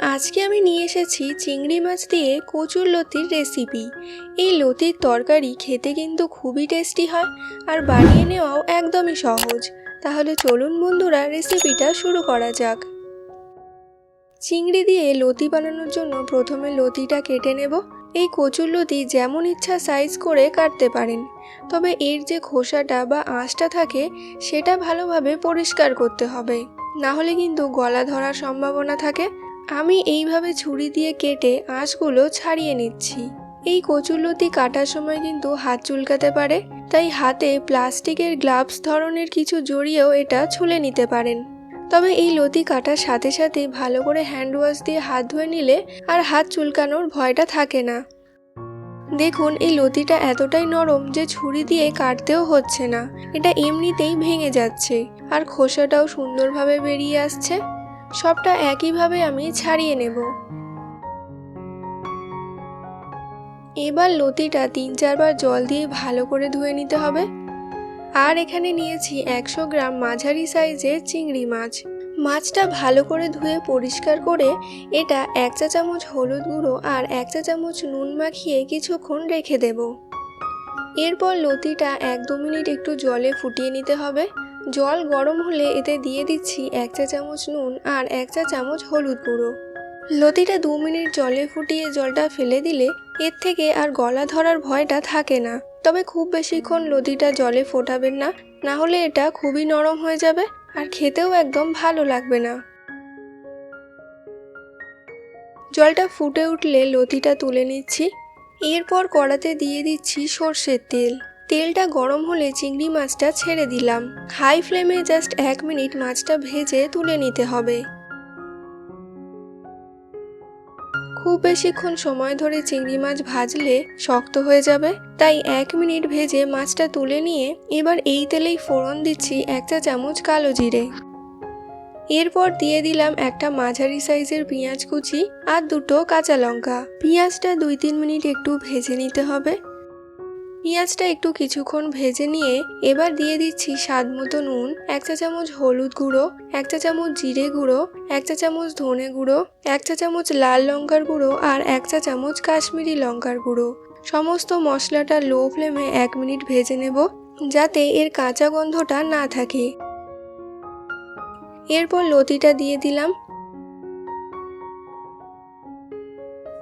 আজকে আমি নিয়ে এসেছি চিংড়ি মাছ দিয়ে কচুর লতির রেসিপি এই লতির তরকারি খেতে কিন্তু খুবই টেস্টি হয় আর বানিয়ে নেওয়াও একদমই সহজ। তাহলে চলুন বন্ধুরা রেসিপিটা শুরু করা যাক। চিংড়ি দিয়ে লতি বানানোর জন্য প্রথমে লতিটা কেটে নেব। এই কচুর লতি যেমন ইচ্ছা সাইজ করে কাটতে পারেন। তবে এর যে খোসাটা বা আঁশটা থাকে, সেটা ভালোভাবে পরিষ্কার করতে হবে। না হলে কিন্তু গলা ধরার সম্ভাবনা থাকে। আমি এইভাবে ছুরি দিয়ে কেটে আঁশগুলো ছাড়িয়ে নিচ্ছি। এই কচুরলতি কাটার সময় কিন্তু হাত চুলকাতে পারে, তাই হাতে প্লাস্টিকের গ্লাভস ধরনের কিছু জড়িয়েও এটা ছুলে নিতে পারেন। তবে এই লতি কাটার সাথে সাথে ভালো করে হ্যান্ড ওয়াশ দিয়ে হাত ধুয়ে নিলে আর হাত চুলকানোর ভয়টা থাকে না। দেখুন, এই লতিটা এতটাই নরম যে ছুরি দিয়ে কাটতেও হচ্ছে না। এটা এমনিতেই ভেঙে যাচ্ছে, আর খোসাটাও সুন্দরভাবে বেরিয়ে আসছে। সবটা একইভাবে আমি ছাড়িয়ে নেব। এবার লতিটা তিন চারবার জল দিয়ে ভালো করে ধুয়ে নিতে হবে। আর এখানে নিয়েছি একশো গ্রাম মাঝারি সাইজের চিংড়ি মাছ। মাছটা ভালো করে ধুয়ে পরিষ্কার করে এটা এক চা চামচ হলুদ গুঁড়ো আর এক চা চামচ নুন মাখিয়ে কিছুক্ষণ রেখে দেব। এরপর লতিটা এক দু মিনিট একটু জলে ফুটিয়ে নিতে হবে। জল গরম হলে এতে দিয়ে দিচ্ছি এক চা চামচ নুন আর এক চা চামচ হলুদ গুঁড়ো। লতিটা দু মিনিট জলে ফুটিয়ে জলটা ফেলে দিলে এর থেকে আর গলা ধরার ভয়টা থাকে না। তবে খুব বেশিক্ষণ লতিটা জলে ফোটাবেন না না হলে এটা খুবই নরম হয়ে যাবে আর খেতেও একদম ভালো লাগবে না। জলটা ফুটে উঠলে লতিটা তুলে নিচ্ছি। এরপর কড়াতে দিয়ে দিচ্ছি সর্ষের তেল। তেলটা গরম হলে চিংড়ি মাছটা ছেড়ে দিলাম। হাই ফ্লেমে জাস্ট এক মিনিট মাছটা ভেজে তুলে নিতে হবে। খুব বেশিক্ষণ সময় ধরে চিংড়ি মাছ ভাজলে শক্ত হয়ে যাবে, তাই এক মিনিট ভেজে মাছটা তুলে নিয়ে এবার এই তেলেই ফোড়ন দিচ্ছি এক চা চামচ কালো জিরে। এরপর দিয়ে দিলাম একটা মাঝারি সাইজের পেঁয়াজ কুচি আর দুটো কাঁচা লঙ্কা। পেঁয়াজটা দুই তিন মিনিট একটু ভেজে নিতে হবে। পেঁয়াজটা একটু কিছুক্ষণ ভেজে নিয়ে এবার দিয়ে দিচ্ছি স্বাদ মতো নুন, এক চা চামচ হলুদ গুঁড়ো, এক চা চামচ জিরে গুঁড়ো, এক চা চামচ ধনে গুঁড়ো, এক চা চামচ লাল লঙ্কার গুঁড়ো আর এক চা চামচ কাশ্মীরি লঙ্কার গুঁড়ো। সমস্ত মশলাটা লো ফ্লেমে এক মিনিট ভেজে নেব যাতে এর কাঁচা গন্ধটা না থাকে। এরপর লতিটা দিয়ে দিলাম।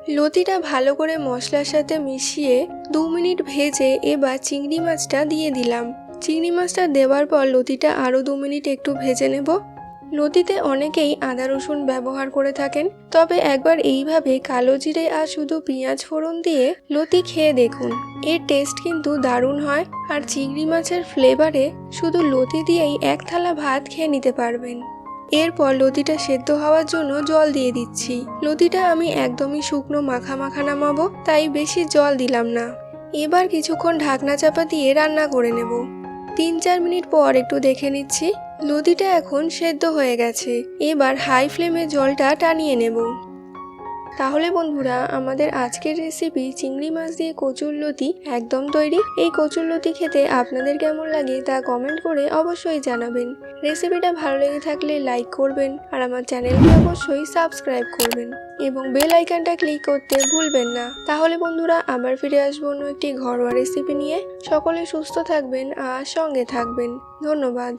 লতিটা ভালো করে মশলার সাথে মিশিয়ে দু মিনিট ভেজে এবার চিংড়ি মাছটা দিয়ে দিলাম। চিংড়ি মাছটা দেওয়ার পর লতিটা আরও দু মিনিট একটু ভেজে নেব। লতিতে অনেকেই আদা রসুন ব্যবহার করে থাকেন, তবে একবার এইভাবে কালো জিরে আর শুধু পেঁয়াজ ফোড়ন দিয়ে লতি খেয়ে দেখুন। এর টেস্ট কিন্তু দারুণ হয় আর চিংড়ি মাছের ফ্লেভারে শুধু লতি দিয়েই এক থালা ভাত খেয়ে নিতে পারবেন। এরপর লতিটা সেদ্ধ হওয়ার জন্য জল দিয়ে দিচ্ছি। লতিটা আমি একদমই শুকনো মাখা মাখা নামাবো, তাই বেশি জল দিলাম না। এবার কিছুক্ষণ ঢাকনা চাপা দিয়ে রান্না করে নেব। তিন চার মিনিট পর একটু দেখে নিচ্ছি, লতিটা এখন সেদ্ধ হয়ে গেছে। এবার হাই ফ্লেমে জলটা টানিয়ে নেব। তাহলে বন্ধুরা, আমাদের আজকের রেসিপি চিংড়ি মাছ দিয়ে কচুর লতি একদম তৈরি। এই কচুর লতি খেতে আপনাদের কেমন লাগে তা কমেন্ট করে অবশ্যই জানাবেন। রেসিপিটা ভালো লেগে থাকলে লাইক করবেন আর আমার চ্যানেলটি অবশ্যই সাবস্ক্রাইব করবেন এবং বেল আইকনটা ক্লিক করতে ভুলবেন না। তাহলে বন্ধুরা, আবার ফিরে আসব অন্য একটি ঘরোয়া রেসিপি নিয়ে। সকলে সুস্থ থাকবেন আর সঙ্গে থাকবেন। ধন্যবাদ।